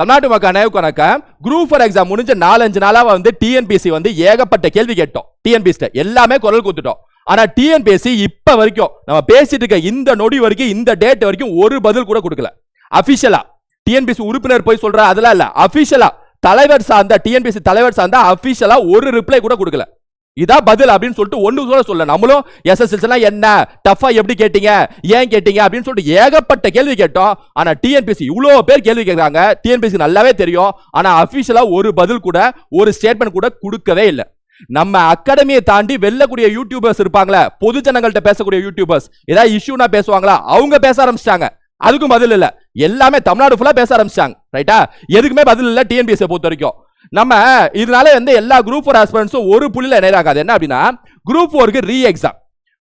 தமிழ்நாட்டு மக்கள் அனைவருக்கும் வணக்கம். குரூப் ஃபார் எக்ஸாம் முடிஞ்ச நாலஞ்சு நாளாக வந்து டிஎன்பிசி வந்து ஏகப்பட்ட கேள்வி கேட்டோம். டிஎன்பிசி எல்லாமே குரல் கொடுத்துட்டோம். ஆனால் டிஎன்பிஎஸ்சி இப்போ வரைக்கும் நம்ம பேசிட்டு இருக்க இந்த நொடி வரைக்கும் இந்த டேட் வரைக்கும் ஒரு பதில் கூட கொடுக்கல. அஃபிஷியலா டிஎன்பிசி உறுப்பினர் போய் சொல்ற அதெல்லாம் இல்லை. அஃபிஷியலாக தலைவர் சார்ந்த டிஎன்பிசி தலைவர் சார்ந்த அஃபிஷியலாக ஒரு ரிப்ளை கூட கொடுக்கல. இதான் பதில் அப்படின்னு சொல்லிட்டு ஒன்று கூட சொல்ல நம்மளும் எஸ்எஸ்எல்ஸ் என்ன? டஃபா எப்படி கேட்டீங்க? ஏன் கேட்டீங்க? அப்படின்னு சொல்லிட்டு ஏகப்பட்ட கேள்வி கேட்டோம். ஆனா டிஎன்பிசி இவ்வளோ பேர் கேள்வி கேட்குறாங்க டிஎன்பிசி நல்லாவே தெரியும். ஆனா அஃபிஷியலாக ஒரு பதில் கூட ஒரு ஸ்டேட்மெண்ட் கூட கொடுக்கவே இல்லை. நம்ம அகாடமியை தாண்டி வெல்லக்கூடிய யூடியூபர்ஸ் இருப்பாங்களே பொது ஜனங்கள்ட்ட பேசக்கூடிய யூடியூபர்ஸ் ஏதாவது இஷ்யூனா பேசுவாங்களா? அவங்க பேச ஆரம்பிச்சிட்டாங்க. அதுக்கும் பதில் இல்ல. எல்லாமே தமிழ்நாடு ஃபுல்லா பேச ஆரம்பிச்சாங்க ரைட்டா எதுக்குமே பதில் இல்ல டிஎன்பிஎஸ்சி பொறுத்த வரைக்கும் நம்ம இதனால வந்து எல்லா குரூப் ஃபோர் ஆஸ்பிரன்ஸும் ஒரு புள்ளியில் நேராகாது என்ன அப்படின்னா குரூப் ஃபோருக்கு ரீ எக்ஸாம்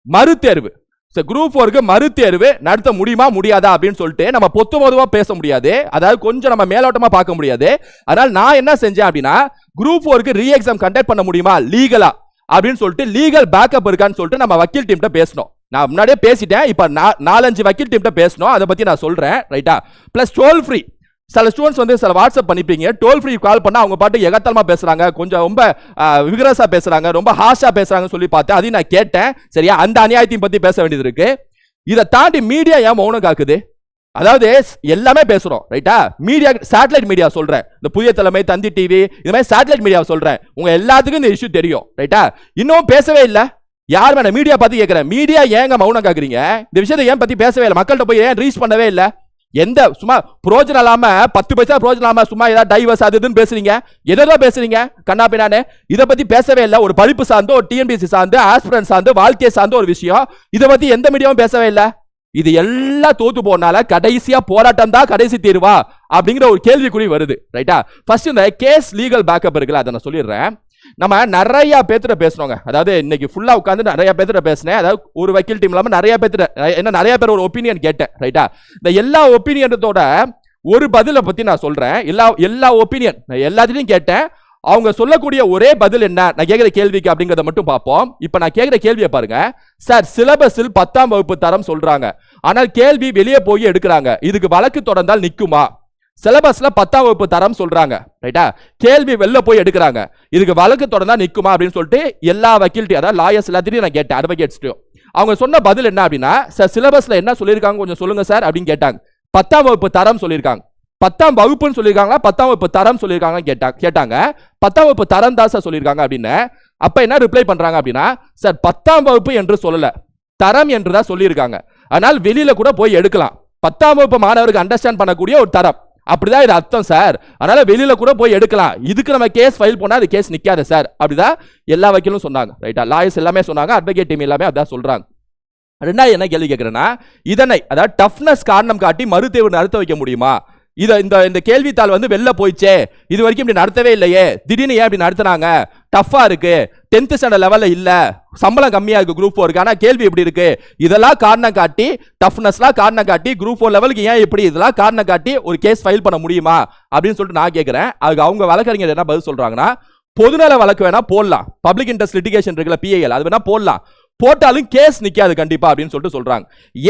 மறுதேர்வு. குரூப் ஃபோருக்கு மறுதேர்வு நடத்த முடியுமா முடியாதா அப்படின்னு சொல்லிட்டு நம்ம பொத்து பொதுவாக பேச முடியாது. அதாவது கொஞ்சம் நம்ம மேலோட்டமா பார்க்க முடியாது. அதனால நான் என்ன செஞ்சேன் அப்படின்னா குரூப் ஃபோருக்கு ரீ எக்ஸாம் கண்டக்ட் பண்ண முடியுமா லீகலா அப்படின்னு சொல்லிட்டு லீகல் பேக்கப் இருக்கான்னு சொல்லிட்டு நம்ம வக்கீல் டீம்கிட்ட பேசணும் நான் முன்னாடியே பேசிட்டேன். இப்போ நான் நாலஞ்சு வக்கீல் டீம்கிட்ட பேசணும். அதை பற்றி நான் சொல்கிறேன் ரைட்டா பிளஸ் டோல் ஃப்ரீ சில ஸ்டூடெண்ட்ஸ் வந்து சில வாட்ஸ்அப் பண்ணிப்பீங்க. டோல் ஃப்ரீ கால் பண்ணால் அவங்க பாட்டு எகத்தலமாக பேசுகிறாங்க கொஞ்சம் ரொம்ப விகரஸா பேசுகிறாங்க ரொம்ப ஹாஷாக பேசுகிறாங்கன்னு சொல்லி பார்த்தேன். அதையும் நான் கேட்டேன். சரியா? அந்த அநியாயத்தையும் பற்றி பேச வேண்டியது இருக்குது இதை தாண்டி மீடியா ஏன் மௌனம் காக்குது? அதாவது எல்லாமே பேசுகிறோம் ரைட்டா மீடியா சேட்டலைட் மீடியா சொல்கிறேன் இந்த புதிய தலைமை தந்தி டிவி இது மாதிரி சேட்டலைட் மீடியா சொல்கிறேன் உங்கள் எல்லாத்துக்கும் இந்த இஷ்யூ தெரியும். ரைட்டா இன்னும் பேசவே இல்லை. யார் மேடம் மீடியா பத்தி கேட்கிறேன் மீடியா ஏங்க மௌனம் கேக்குறீங்க? இந்த விஷயத்தை ஏன் பத்தி பேசவே இல்லை? மக்கள்கிட்ட போய் ஏன் ரீச் பண்ணவே இல்லை? எந்த சும்மா புரோஜனம் இல்லாம பத்து பைசா புரோஜனம் இல்லாம சும்மா ஏதாவது டைவர்ஸ் அது இதுன்னு பேசுறீங்க? எதோ பேசுறீங்க? கண்ணா பின்னானே. இதை பத்தி பேசவே இல்லை. ஒரு படிப்பு சார்ந்து ஒரு டிஎன்பிசி சார்ந்து ஆஸ்பிரன் சார்ந்து வாழ்க்கையை சார்ந்த ஒரு விஷயம். இதை பத்தி எந்த மீடியாவும் பேசவே இல்லை. இது எல்லாம் தோத்து போனால கடைசியா போராட்டம் தான் கடைசி தீர்வா? அப்படிங்கிற ஒரு கேள்விக்குறி வருது. ரைட்டா ஃபர்ஸ்ட் இந்த கேஸ் லீகல் பேக்கப் இருக்குல்ல அதை நான் சொல்லிடுறேன். நம்ம நிறைய பேர்த்திட்ட பேசுறோங்க அதாவது இன்னைக்கு ஃபுல்லாக உட்காந்து நிறைய பேர்த்திட்ட பேசினேன். அதாவது ஒரு வக்கீல் டீம் இல்லாமல் நிறைய பேர்த்திட்ட என்ன நிறைய பேர் ஒரு ஒப்பீனியன் கேட்டேன் ரைட்டா இந்த எல்லா ஒப்பீனியனத்தோட ஒரு பதிலை பற்றி நான் சொல்றேன். எல்லா எல்லா ஒப்பீனியன் நான் எல்லாத்துலேயும் கேட்டேன். அவங்க சொல்லக்கூடிய ஒரே பதில் என்ன? நான் கேட்குற கேள்விக்கு அப்படிங்கிறத மட்டும் பார்ப்போம். இப்போ நான் கேட்குற கேள்வியை பாருங்க. சார் சிலபஸில் பத்தாம் வகுப்பு தரம் சொல்றாங்க. ஆனால் கேள்வி வெளியே போய் எடுக்கிறாங்க. இதுக்கு வழக்கு தொடர்ந்தால் நிற்குமா சிலபஸ்ல பத்தாம் வகுப்பு தரம் சொல்றாங்க ரைட்டா கேள்வி வெளில போய் எடுக்கிறாங்க. இதுக்கு வழக்கு தொடர்ந்தா நிற்குமா அப்படின்னு சொல்லிட்டு எல்லா வக்கீல்ட்டி அதாவது லாயர்ஸ் எல்லாத்தையும் நான் கேட்டேன் அட்வொகேட்ஸ்டையும் அவங்க சொன்ன பதில் என்ன அப்படின்னா சார் சிலபஸ்ல என்ன சொல்லியிருக்காங்க கொஞ்சம் சொல்லுங்க சார் அப்படின்னு கேட்டாங்க. பத்தாம் வகுப்பு தரம் சொல்லியிருக்காங்க. பத்தாம் வகுப்புன்னு சொல்லியிருக்காங்களா? பத்தாம் வகுப்பு தரம் சொல்லியிருக்காங்க கேட்டாங்க கேட்டாங்க. பத்தாம் வகுப்பு தரம் தான் சார் சொல்லியிருக்காங்க அப்படின்னு. அப்ப என்ன ரிப்ளை பண்றாங்க அப்படின்னா சார் பத்தாம் வகுப்பு என்று சொல்லல. தரம் என்று தான் சொல்லியிருக்காங்க. அதனால் வெளியில கூட போய் எடுக்கலாம். பத்தாம் வகுப்பு மாணவருக்கு அண்டர்ஸ்டாண்ட் பண்ணக்கூடிய ஒரு தரம். அப்படிதான் இது அர்த்தம் சார் அதனால வெளியில கூட போய் எடுக்கலாம். இதுக்கு நம்ம கேஸ் ஃபைல் போனா அது கேஸ் நிக்காது சார் அப்படிதான் எல்லா வக்கீலும் சொன்னாங்க ரைட்டா லாயர்ஸ் எல்லாமே சொன்னாங்க அட்வொகேட் டீம் எல்லாமே அதான் சொல்றாங்க. ரெண்டாவது என்ன கேள்வி கேட்கிறேன்னா இதனை அதாவது டஃப்னஸ் காரணம் காட்டி மறுதேர்வு நடத்த வைக்க முடியுமா? இதை இந்த இந்த கேள்வித்தாள் வந்து வெளில போயிச்சே இது வரைக்கும் இப்படி நடத்தவே இல்லையே. திடீர்னு ஏன் இப்படி நடத்துனாங்க? டஃப்பாக இருக்குது டென்த் ஸ்டாண்டர்ட் லெவலில் இல்லை. சம்பளம் கம்மியாக இருக்குது குரூப் ஃபோருக்கு ஆனால் கேள்வி எப்படி இருக்கு? இதெல்லாம் காரணம் காட்டி டஃப்னஸ்லாம் காரணம் காட்டி குரூப் ஃபோர் லெவலுக்கு ஏன் இப்படி இதெல்லாம் காரணம் காட்டி ஒரு கேஸ் ஃபைல் பண்ண முடியுமா? அப்படின்னு சொல்லிட்டு நான் கேட்குறேன் அதுக்கு அவங்க வழக்கறிஞர் என்ன பதில் சொல்கிறாங்கன்னா பொதுநல வழக்கு வேணால் போடலாம். பப்ளிக் இன்ட்ரெஸ்ட் லிட்டிகேஷன் இருக்குல்ல பிஐஎல் அது வேணால் போடலாம். போட்டாலும் கேஸ் நிற்காது கண்டிப்பா அப்படின்னு சொல்லிட்டு சொல்றாங்க.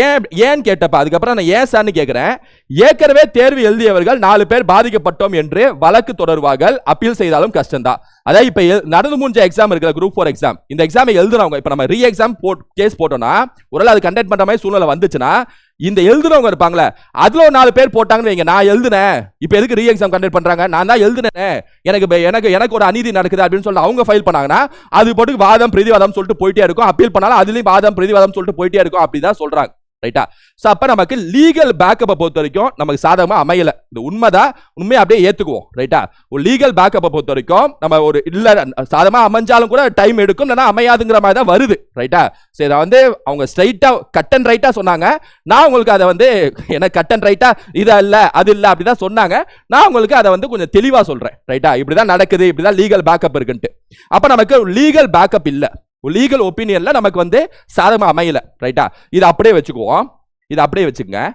ஏன் ஏன் கேட்டப்ப அதுக்கப்புறம் நான் ஏன் சார்னு கேட்கிறேன் ஏற்கனவே தேர்வு எழுதியவர்கள் நாலு பேர் பாதிக்கப்பட்டோம் என்று வழக்கு தொடர்வார்கள் அப்பீல் செய்தாலும் கஷ்டம்தான். அதாவது இப்போ நடந்து முடிஞ்ச எக்ஸாம் இருக்கிற குரூப் ஃபோர் எக்ஸாம் இந்த எக்ஸாமை எழுதுனவங்க இப்போ நம்ம ரீ எக்ஸாம் போட் கேஸ் போட்டோம்னா ஒருவேளை அது கண்டக்ட் பண்ணுற மாதிரி சூழ்நிலை வந்துச்சுன்னா இந்த எழுதுனவங்க இருப்பாங்களே அதுல ஒரு நாலு பேர் போட்டாங்கன்னு வைங்க. நான் எழுதுனேன். இப்போ எதுக்கு ரீ எக்ஸாம் கண்டக்ட் பண்றாங்க? நான் தான் எழுதுனேன். எனக்கு எனக்கு எனக்கு ஒரு அநீதி நடக்குது அப்படின்னு சொல்லி அவங்க ஃபைல் பண்ணாங்கன்னா அது போட்டு வாதம் பிரதிவாதம் சொல்லிட்டு போயிட்டே இருக்கும். அப்பீல் பண்ணாலும் அதுலயும் வாதம் பிரதிவாதம் சொல்லிட்டு போயிட்டே இருக்கும். அப்படிதான் சொல்றாங்க. ரைட்டா ஸோ அப்போ நமக்கு லீகல் பேக்கப்பை பொறுத்த வரைக்கும் நமக்கு சாதகமாக அமையலை. இந்த உண்மைதான். உண்மையை அப்படியே ஏற்றுக்குவோம் ரைட்டா ஒரு லீகல் பேக்கப்பை பொறுத்த வரைக்கும் நம்ம ஒரு இல்லை சாதகமாக அமைஞ்சாலும் கூட டைம் எடுக்கும். இல்லைனா அமையாதுங்கிற மாதிரி தான் வருது. ரைட்டா சரி இதை வந்து அவங்க ஸ்ட்ரைட்டாக கட் அண்ட் ரைட்டாக சொன்னாங்க. நான் உங்களுக்கு அதை வந்து எனக்கு கட் அண்ட் ரைட்டாக இதை இல்லை அது அப்படி தான் சொன்னாங்க. நான் உங்களுக்கு அதை வந்து கொஞ்சம் தெளிவாக சொல்கிறேன் ரைட்டா இப்படிதான் நடக்குது. இப்படி தான் லீகல் பேக்கப் இருக்குன்ட்டு. அப்போ நமக்கு லீகல் பேக்கப் இல்லை. லீகல் ஒப்பீனியனில் நமக்கு வந்து சாதகமாக அமையல ரைட்டா இதை அப்படியே வச்சுக்குவோம். இதை அப்படியே வச்சுக்கோங்க.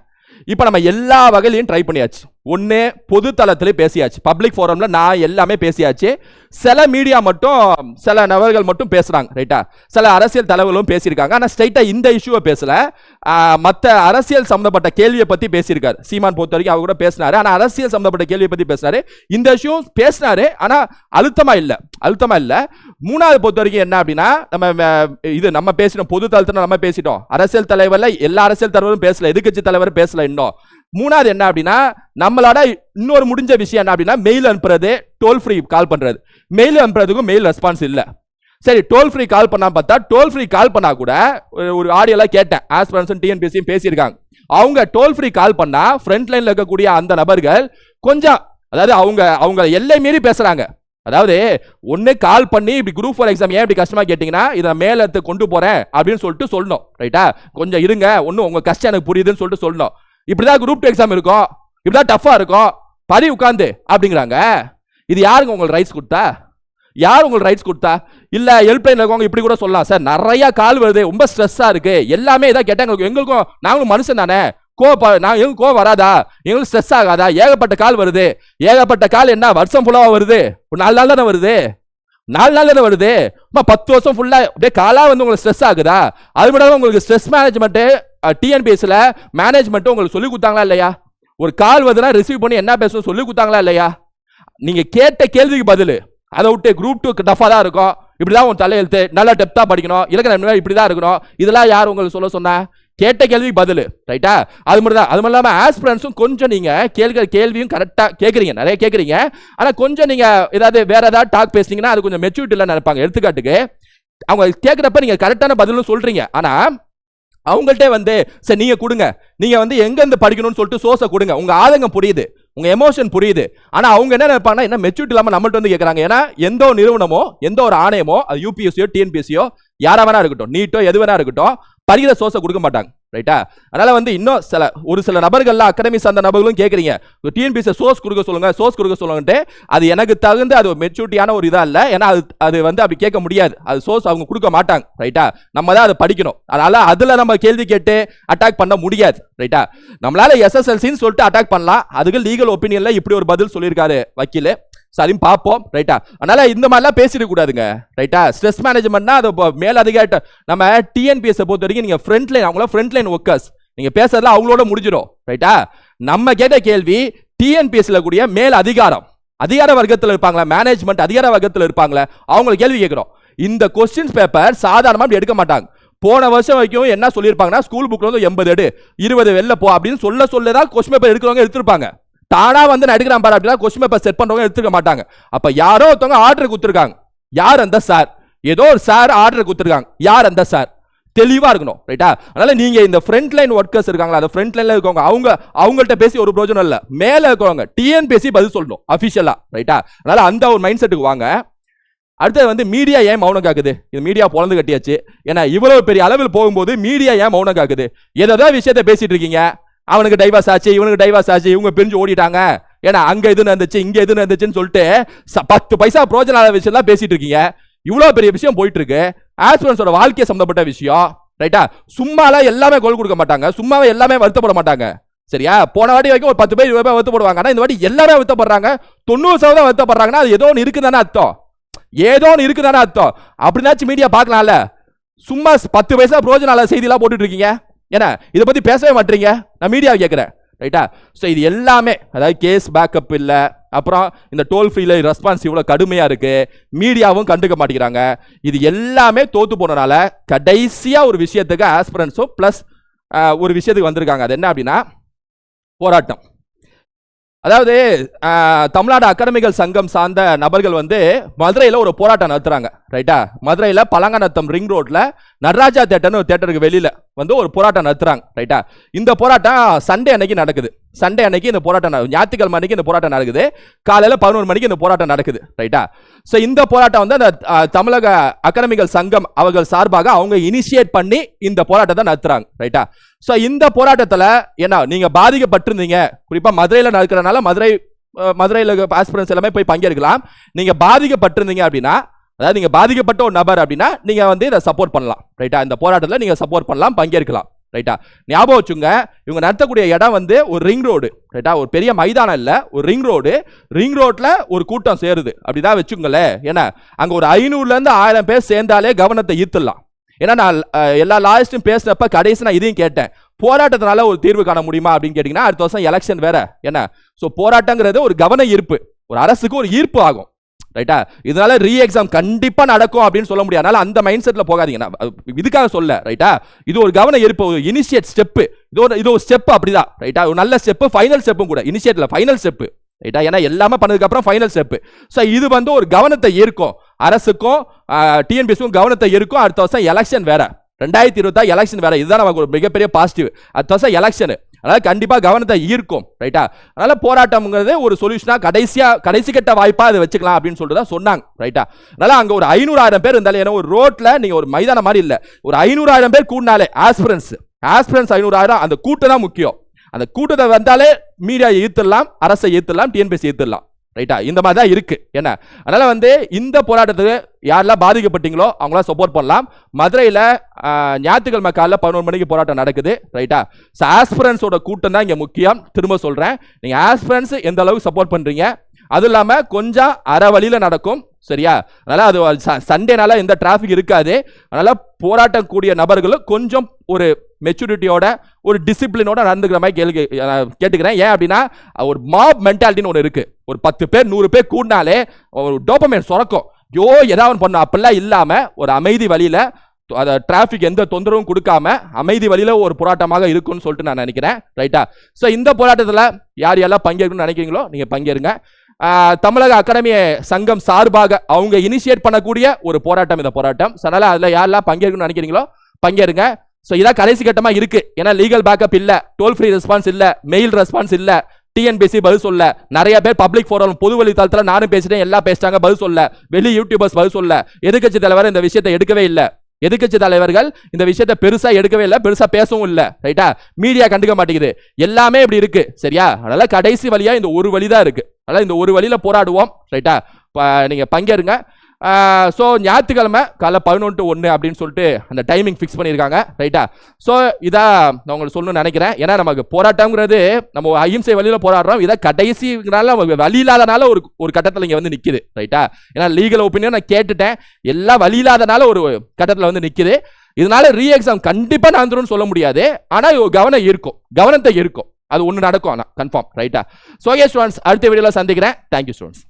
இப்போ நம்ம எல்லா வகையிலையும் ட்ரை பண்ணியாச்சு. ஒன்று பொது தளத்திலே பேசியாச்சு பப்ளிக் ஃபோரம்ல நான் எல்லாமே பேசியாச்சு. சில மீடியா மட்டும் சில நபர்கள் மட்டும் பேசுகிறாங்க ரைட்டா சில அரசியல் தலைவர்களும் பேசியிருக்காங்க. ஆனால் ஸ்ட்ரைட்டாக இந்த இஷ்யூவை பேசலை. மற்ற அரசியல் சம்மந்தப்பட்ட கேள்வியை பற்றி பேசியிருக்காரு. சீமான் பொறுத்த வரைக்கும் அவர் கூட பேசினார். ஆனால் அரசியல் சம்மந்தப்பட்ட கேள்வியை பற்றி பேசினார். இந்த இஷ்யூ பேசினாரு. ஆனால் அழுத்தமாக இல்லை. அழுத்தமாக இல்லை. மூணாவது பொறுத்த வரைக்கும் என்ன அப்படின்னா நம்ம இது நம்ம பேசினோம் பொது தளத்தில் நம்ம பேசிட்டோம். அரசியல் தலைவரில் எல்லா அரசியல் தலைவரும் பேசல. எதிர்கட்சி தலைவரும் பேசல இன்னும். மூணாவது என்ன அப்படின்னா நம்மளோட இன்னொரு முடிஞ்ச விஷயம் என்ன அப்படின்னா மெயில் அனுப்புறது டோல் ஃப்ரீ கால் பண்ணுறது மெயில் அனுப்புறதுக்கும் மெயில் ரெஸ்பான்ஸ் இல்லை. சரி டோல் ஃப்ரீ கால் பண்ணால் பார்த்தா டோல் ஃப்ரீ கால் பண்ணால் கூட ஒரு- ஆடியோலாம் கேட்டேன். ஆஸ்பிரன்ஸும் டிஎன்பிஎஸ்சியும் பேசியிருக்காங்க. அவங்க டோல் ஃப்ரீ கால் பண்ணால் ஃப்ரண்ட் லைனில் இருக்கக்கூடிய அந்த நபர்கள் கொஞ்சம் அதாவது அவங்க அவங்க எல்லை மீறி பேசுகிறாங்க அதாவது ஒன்று கால் பண்ணி இப்படி குரூப் ஃபார் எக்ஸாம் ஏன் இப்படி கஷ்டமாக கேட்டிங்கன்னா இதை மேலே எடுத்து கொண்டு போகிறேன் அப்படின்னு சொல்லிட்டு சொல்லணும். ரைட்டா கொஞ்சம் இருங்க ஒன்றும் உங்கள் கஷ்டம் எனக்கு புரியுதுன்னு சொல்லிட்டு சொல்லணும். இப்படிதான் குரூப் டூ எக்ஸாம் இருக்கும் இப்படிதான் டஃபா இருக்கும் படி உட்காந்து அப்படிங்கிறாங்க. இது யாருங்க உங்களுக்கு ரைட்ஸ் கொடுத்தா? யார் உங்களுக்கு ரைட்ஸ் கொடுத்தா? இல்ல ஹெல்ப்லைன்ல இருக்கவங்க இப்படி கூட சொல்லலாம். சார் நிறைய கால் வருது ரொம்ப ஸ்ட்ரெஸ்ஸா இருக்கு. எல்லாமே இதான் கேட்டாங்க. எங்களுக்கும் நாங்களும் மனுஷன் தானே. கோவப்ப நான் எங்களுக்கு கோவம் வராதா? எங்களுக்கு ஸ்ட்ரெஸ் ஆகாதா? ஏகப்பட்ட கால் வருது. ஏகப்பட்ட கால் என்ன வருஷம் ஃபுல்லாக வருது. ஒரு நாலு நாள் தானே வருது. நாலு நாள் தானே வருது. பத்து வருஷம் ஃபுல்லாக அப்படியே காலாக வந்து உங்களுக்கு ஸ்ட்ரெஸ் ஆகுதா? அது மட்டும் உங்களுக்கு ஸ்ட்ரெஸ் மேனேஜ்மெண்ட்டு டிஎன்பிஎஸ்சில் மேனேஜ்மெண்ட்டும் உங்களுக்கு சொல்லி கொடுத்தாங்களா இல்லையா? ஒரு கால் வருதுன்னா ரிசீவ் பண்ணி என்ன பேசணும் சொல்லி கொடுத்தாங்களா இல்லையா? நீங்கள் கேட்ட கேள்விக்கு பதில். அதை விட்டு குரூப் டூ டஃபாக தான் இருக்கும். இப்படி தான் உன் தலையெழுத்து நல்லா டெப்த்தாக படிக்கணும். இலக்கணம் இப்படி தான் இருக்கணும். இதெல்லாம் யார் உங்களுக்கு சொல்ல சொன்னா? கேட்ட கேள்விக்கு பதில். ரைட்டா அது மட்டும் தான். அது மட்டும் இல்லாமல் ஆஸ்பிரன்ஸும் கொஞ்சம் நீங்கள் கேட்கிற கேள்வியும் கரெக்டாக கேட்குறீங்க நிறைய கேட்குறீங்க ஆனால் கொஞ்சம் நீங்கள் ஏதாவது வேற ஏதாவது டாக் பேசுனீங்கன்னா அது கொஞ்சம் மெச்சூரிட்டியில் நினைப்பாங்க. எடுத்துக்காட்டுக்கு. அவங்க கேட்குறப்ப நீங்கள் கரெக்டான பதிலும் சொல்கிறீங்க ஆனால் அவங்கள்ட்ட வந்து சரி நீங்க கொடுங்க. நீங்க வந்து எங்கேருந்து படிக்கணும்னு சொல்லிட்டு சோர்ஸை கொடுங்க. உங்க ஆதங்கம் புரியுது. உங்க எமோஷன் புரியுது. ஆனா அவங்க என்ன நினைப்பாங்கன்னா என்ன மெச்சூரிட்டி இல்லாம நம்மள்ட்ட வந்து கேட்கறாங்க ஏன்னா எந்த ஒரு நிறுவனமோ எந்த ஒரு ஆணையமோ அது யூபிஎஸ்சியோ டிஎன்பிஎஸ்சியோ யாரா வேணா இருக்கட்டும் நீட்டோ எது வேணா இருக்கட்டும் படிக்கிற சோர்ஸை கொடுக்க மாட்டாங்க. ரைட்டா அதனால வந்து இன்னும் சில ஒரு சில நபர்கள்லாம் அகாடமி சார்ந்த நபர்களும் கேட்குறீங்க. டிஎன்பிஎஸ்சி சோர்ஸ் கொடுக்க சொல்லுங்க சோர்ஸ் கொடுக்க சொல்லுங்கன்ட்டு அது எனக்கு தகுந்த அது மெச்சூரிட்டியான ஒரு இதாக இல்லை. ஏன்னா அது அது வந்து அப்படி கேட்க முடியாது. அது சோர்ஸ் அவங்க கொடுக்க மாட்டாங்க. ரைட்டா நம்ம தான் அதை படிக்கணும். அதனால அதில் நம்ம கேள்வி கேட்டு அட்டாக் பண்ண முடியாது. ரைட்டா நம்மளால எஸ்எஸ்எல்சின்னு சொல்லிட்டு அட்டாக் பண்ணலாம். அதுக்கு லீகல் ஒப்பீனியனில் இப்படி ஒரு பதில் சொல்லியிருக்காரு வக்கீல். சரின்னு பார்ப்போம் ரைட்டா அதனால் இந்த மாதிரிலாம் பேசிடக்கூடாதுங்க ரைட்டா ஸ்ட்ரெஸ் மேனேஜ்மெண்ட்னா அது இப்போ மேல் நம்ம டிஎன்பிஎஸ்ஸை பொறுத்த வரைக்கும் நீங்கள் ஃப்ரண்ட் லைன் அவங்கள ஃப்ரண்ட் லைன் ஒர்க்கர்ஸ் நீங்கள் பேசுறதுல அவங்களோட முடிஞ்சிடும் ரைட்டா நம்ம கேட்ட கேள்வி டிஎன்பிஎஸ்சில் கூடிய மேல் அதிகாரம். அதிகார வர்க்கத்தில் இருப்பாங்களா? மேனேஜ்மெண்ட் அதிகார வர்க்கத்தில் இருப்பாங்களா? அவங்கள கேள்வி கேட்குறோம். இந்த கொஸ்டின்ஸ் பேப்பர் சாதாரணமாக அப்படி எடுக்க மாட்டாங்க. போன வருஷம் வரைக்கும் என்ன சொல்லியிருப்பாங்கன்னா ஸ்கூல் புக்ல வந்து எண்பது எடு இருபது வெளில போ அப்படின்னு சொல்ல சொல்ல தான் கொஸ்டின் பேப்பர் எடுக்கிறவங்க எடுத்திருப்பாங்க. தானா வந்து நடிக்கிறான் பாரு அப்படின்னா கொஸ்டின் பேப்பர் செட் பண்றவங்க எடுத்துக்க மாட்டாங்க. அப்ப யாரோ ஒருத்தவங்க ஆர்டர் கொடுத்துருக்காங்க. யார் அந்த சார் ஏதோ ஒரு சார் ஆர்டர் கொடுத்துருக்காங்க. யார் அந்த சார் தெளிவாக இருக்கணும் ரைட்டா அதனால நீங்க இந்த ஃப்ரண்ட் லைன் ஒர்க்கர்ஸ் இருக்காங்களா அந்த ஃப்ரண்ட் லைன்ல இருக்கவங்க அவங்க அவங்கள்ட்ட பேசி ஒரு பிரோஜனம் இல்லை. மேல இருக்கவங்க டிஎன்பிஎஸ்சி பதில் சொல்லணும் அஃபிஷியலாக ரைட்டா அதனால அந்த ஒரு மைண்ட் செட்டுக்கு வாங்க. அடுத்தது வந்து மீடியா ஏன் மௌனம் காக்குது? இது மீடியா பொழந்து கட்டியாச்சு. ஏன்னா இவ்வளவு பெரிய அளவில் போகும்போது மீடியா ஏன் மௌனம் காக்குது? ஏதோ விஷயத்த பேசிட்டு இருக்கீங்க. அவனுக்கு டைவர்ஸ் ஆச்சு இவனுக்கு டைவர்ஸ் ஆச்சு இவங்க பிரிஞ்சு ஓடிட்டாங்க. ஏன்னா அங்க எது நடந்துச்சு இங்க எது நடந்துச்சுன்னு சொல்லிட்டு ச- பத்து பைசா பிரோஜனால விஷயம் தான் பேசிட்டு இருக்கீங்க. இவ்வளவு பெரிய விஷயம் போயிட்டு இருக்கு ஆஸ்பிரன்ஸோட வாழ்க்கை சம்பந்தப்பட்ட விஷயம் ரைட்டா சும்மாலாம் எல்லாமே கோல் கொடுக்க மாட்டாங்க. சும்மாவே எல்லாமே வருத்தப்பட மாட்டாங்க. சரியா? போன வாட்டி வரைக்கும் ஒரு பத்து பேர் இருபது பேர் வருத்தப்படுவாங்க. ஆனா இந்த வாட்டி எல்லாமே வருத்தப்படுறாங்க. தொண்ணூறு சதவீதம் வருத்தப்படுறாங்கன்னா அது ஏதோ ஒன்று இருக்குதானே அர்த்தம். ஏதோ ஒன்று இருக்குதானே அர்த்தம். அப்படின்னாச்சும் மீடியா பார்க்கலாம்ல. சும்மா பத்து பைசா பிரோஜனால செய்திலாம் போட்டுட்டு இருக்கீங்க. ஏன்னா இதை பத்தி பேசவே மாட்டீங்க? நான் மீடியாவை கேட்குறேன். ரைட்டா ஸோ இது எல்லாமே அதாவது கேஸ் பேக்கப் இல்லை அப்புறம் இந்த டோல் ஃப்ரீல ரெஸ்பான்ஸ் இவ்வளோ கடுமையாக இருக்கு மீடியாவும் கண்டுக்க மாட்டேங்கிறாங்க. இது எல்லாமே தோத்து போனனால கடைசியாக ஒரு விஷயத்துக்கு ஆஸ்பிரன்ஸும் ப்ளஸ் ஒரு விஷயத்துக்கு வந்திருக்காங்க. அது என்ன அப்படின்னா போராட்டம். அதாவது தமிழ்நாடு அகாடமிகள் சங்கம் சார்ந்த நபர்கள் வந்து மதுரையில் ஒரு போராட்டம் நடத்துகிறாங்க ரைட்டா மதுரையில் பழங்கநத்தம் ரிங் ரோட்டில் நடராஜா தேட்டர்னு ஒரு தேட்டருக்கு வெளியில். வந்து ஒரு போராட்டம் நடத்துறாங்க ரைட்டா இந்த போராட்டம் சண்டே அன்னைக்கு நடக்குது. சண்டே அன்னைக்கு இந்த போராட்டம் ஞாயிற்றுக்கிழமை அன்னைக்கு இந்த போராட்டம் நடக்குது. காலையில் பதினோரு மணிக்கு இந்த போராட்டம் நடக்குது ரைட்டா ஸோ இந்த போராட்டம் வந்து அந்த தமிழக அகாடமிகள் சங்கம் அவர்கள் சார்பாக அவங்க இனிஷியேட் பண்ணி இந்த போராட்டத்தை நடத்துறாங்க ரைட்டா ஸோ இந்த போராட்டத்தில் என்ன நீங்கள் பாதிக்கப்பட்டிருந்தீங்க. குறிப்பாக மதுரையில் நடக்கிறனால மதுரை மதுரையில் ஆஸ்பிரன்ஸ் எல்லாமே போய் பங்கேற்கலாம். நீங்கள் பாதிக்கப்பட்டிருந்தீங்க அப்படின்னா அதாவது நீங்கள் பாதிக்கப்பட்ட ஒரு நபர் அப்படின்னா நீங்கள் வந்து இதை சப்போர்ட் பண்ணலாம். ரைட்டா இந்த போராட்டத்தில் நீங்கள் சப்போர்ட் பண்ணலாம் பங்கேற்கலாம். ரைட்டா ஞாபகம் வச்சுங்க இவங்க நடத்தக்கூடிய இடம் வந்து ஒரு ரிங் ரோடு ரைட்டா ஒரு பெரிய மைதானம் இல்லை ஒரு ரிங் ரோடு ரிங் ரோட்டில் ஒரு கூட்டம் சேருது. அப்படிதான் வச்சுங்களேன் ஏன்னா அங்கே ஒரு ஐநூறுலேருந்து ஆயிரம் பேர் சேர்ந்தாலே கவனத்தை ஈர்த்துடலாம். ஏன்னா நான் எல்லா லாயஸ்ட்டும் பேசினப்ப கடைசி நான் இதையும் கேட்டேன். போராட்டத்தினால ஒரு தீர்வு காண முடியுமா அப்படின்னு கேட்டிங்கன்னா அடுத்த வருஷம் எலெக்ஷன் வேற. என்ன ஸோ போராட்டங்கிறது ஒரு கவன ஈர்ப்பு. ஒரு அரசுக்கு ஒரு ஈர்ப்பு ஆகும். ரைட்டா இதனால ரீ எக்ஸாம் கண்டிப்பா நடக்கும் அப்படின்னு சொல்ல முடியாது. அதனால அந்த மைண்ட் செட்ல போகாதீங்க இதுக்காக சொல்ல ரைட்டா இது ஒரு கவனம் ஈர்ப்பு ஒரு இனிஷியேட் ஸ்டெப் இது ஒரு இது ஒரு ஸ்டெப் அப்படிதான் ரைட்டா ஒரு நல்ல ஸ்டெப் ஃபைனல் ஸ்டெப்பும் கூட. இனிஷியேட்ல ஃபைனல் ஸ்டெப் ரைட்டா ஏன்னா எல்லாமே பண்ணதுக்கு அப்புறம் ஃபைனல் ஸ்டெப் ஸோ இது வந்து ஒரு கவனத்தை ஈர்க்கும். அரசுக்கும் டிஎன்பிஎஸ்க்கும் கவனத்தை ஈர்க்கும். அடுத்த வருஷம் எலெக்ஷன் வேற. ரெண்டாயிரத்தி இருபத்தா எலெக்ஷன் வேற. இதுதான் நமக்கு ஒரு மிகப்பெரிய பாசிட்டிவ் அடுத்த வருஷம் எலெக்ஷனு அதனால் கண்டிப்பாக கவனத்தை ஈர்க்கும் ரைட்டா அதனால் போராட்டம்ங்கிறது ஒரு சொல்யூஷனாக கடைசியாக கடைசி கட்ட வாய்ப்பாக அதை வச்சுக்கலாம் அப்படின்னு சொல்லிட்டு தான் சொன்னாங்க ரைட்டா அதனால் அங்கே ஒரு ஐநூறாயிரம் பேர் இருந்தாலும் ஏன்னா ஒரு ரோட்டில் நீங்கள் ஒரு மைதானம் மாதிரி இல்லை ஒரு ஐநூறாயிரம் பேர் கூடினாலே ஆஸ்பிரன்ஸ் ஆஸ்பிரன்ஸ் ஐநூறாயிரம் அந்த கூட்டம் தான் முக்கியம். அந்த கூட்டத்தை வந்தாலே மீடியா ஈர்த்திடலாம் அரசை ஈர்த்திடலாம் டிஎன்பிஎஸ் ஈர்த்திடலாம். ரைட்டா இந்த மாதிரி தான் இருக்கு. என்ன? அதனால வந்து இந்த போராட்டத்துக்கு யாரெல்லாம் பாதிக்கப்பட்டீங்களோ அவங்களாம் சப்போர்ட் பண்ணலாம். மதுரையில் ஞாயிற்றுக்கிழமை காலைல பதினொரு மணிக்கு போராட்டம் நடக்குது. ரைட்டா ஸோ ஆஸ்பிரன்ஸோட கூட்டம் தான் இங்கே முக்கியம். திரும்ப சொல்கிறேன் நீங்கள் ஆஸ்பிரன்ஸ் எந்த அளவுக்கு சப்போர்ட் பண்ணுறீங்க அதுவும் இல்லாமல் கொஞ்சம் அரை வழியில் நடக்கும் சரியா? அதனால் அது ச- சண்டேனால எந்த டிராஃபிக் இருக்காது. அதனால் போராட்டம் கூடிய நபர்களும் கொஞ்சம் ஒரு மெச்சூரிட்டியோட ஒரு டிசிப்ளினோட நடந்துக்கிற மாதிரி கேள்வி கேட்டுக்கிறேன். ஏன் அப்படின்னா ஒரு மாப் மென்டாலிட்டின்னு ஒன்று இருக்குது ஒரு பத்து பேர் நூறு பேர் கூடினாலே ஒரு டோப்பமேன் சுரக்கும். யோ ஏதாவது பண்ணும் அப்படிலாம் இல்லாமல் ஒரு அமைதி வழியில் அதை டிராஃபிக் எந்த தொந்தரவும் கொடுக்காம அமைதி வழியில் ஒரு போராட்டமாக இருக்கும்னு சொல்லிட்டு நான் நினைக்கிறேன். ரைட்டா ஸோ இந்த போராட்டத்தில் யார் யாரெல்லாம் பங்கேற்கணும்னு நினைக்கிறீங்களோ நீங்கள் பங்கேறுங்க. தமிழக அகாடமி சங்கம் சார்பாக அவங்க இனிஷியேட் பண்ணக்கூடிய ஒரு போராட்டம் இந்த போராட்டம். ஸோ அதனால் அதில் யாரெல்லாம் பங்கேற்கணும்னு நினைக்கிறீங்களோ பங்கேறுங்க. ஸோ இதான் கடைசி கட்டமாக இருக்கு. ஏன்னா லீகல் பேக்கப் இல்லை டோல் ஃப்ரீ ரெஸ்பான்ஸ் இல்லை மெயில் ரெஸ்பான்ஸ் இல்லை டிஎன்பிசி பதில் சொல்ல நிறைய பேர் பப்ளிக் ஃபோரம் பொது வழித்தளத்தில் நானும் பேசிட்டேன் எல்லாம் பேசிட்டாங்க பதில் சொல்ல வெளி யூடியூபர்ஸ் பதில் சொல்ல எதிர்கட்சி தலைவர் இந்த விஷயத்தை எடுக்கவே இல்லை. எதிர்கட்சி தலைவர்கள் இந்த விஷயத்தை பெருசா எடுக்கவே இல்லை பெருசா பேசவும் இல்லை. ரைட்டா மீடியா கண்டுக்க மாட்டேங்குது. எல்லாமே இப்படி இருக்கு. சரியா? அதனால கடைசி வழியா இந்த ஒரு வழி தான் இருக்கு. அதனால இந்த ஒரு வழியில போராடுவோம். ரைட்டா நீங்க பங்கேறுங்க. ஸோ ஞாயிற்றுக்கிழமை காலை பதினொன்று ஒன்று அப்படின்னு சொல்லிட்டு அந்த டைமிங் ஃபிக்ஸ் பண்ணியிருக்காங்க. ரைட்டா ஸோ இதான் நான் உங்களுக்கு சொல்லணும்னு நினைக்கிறேன். ஏன்னா நமக்கு போராட்டங்கிறது நம்ம அஹிம்சை அகிம்சை வழியில் போராடுறோம். இதை கடைசினால நமக்கு வழி இல்லாதனால ஒரு ஒரு கட்டத்தில் இங்கே வந்து நிற்கிது ரைட்டா ஏன்னா லீகல் ஒப்பீனியன் நான் கேட்டுட்டேன். எல்லாம் வழி இல்லாதனால ஒரு கட்டத்தில் வந்து நிற்கிது இதனால ரீ எக்ஸாம் கண்டிப்பாக நடந்துரும்னு சொல்ல முடியாது. ஆனால் கவனம் இருக்கும். கவனத்தை இருக்கும் அது ஒன்று நடக்கும் ஆனால் கன்ஃபார்ம் ரைட்டா ஸோ ஸ்டூடெண்ட்ஸ் அடுத்த வீடியோவில் சந்திக்கிறேன். Thank you students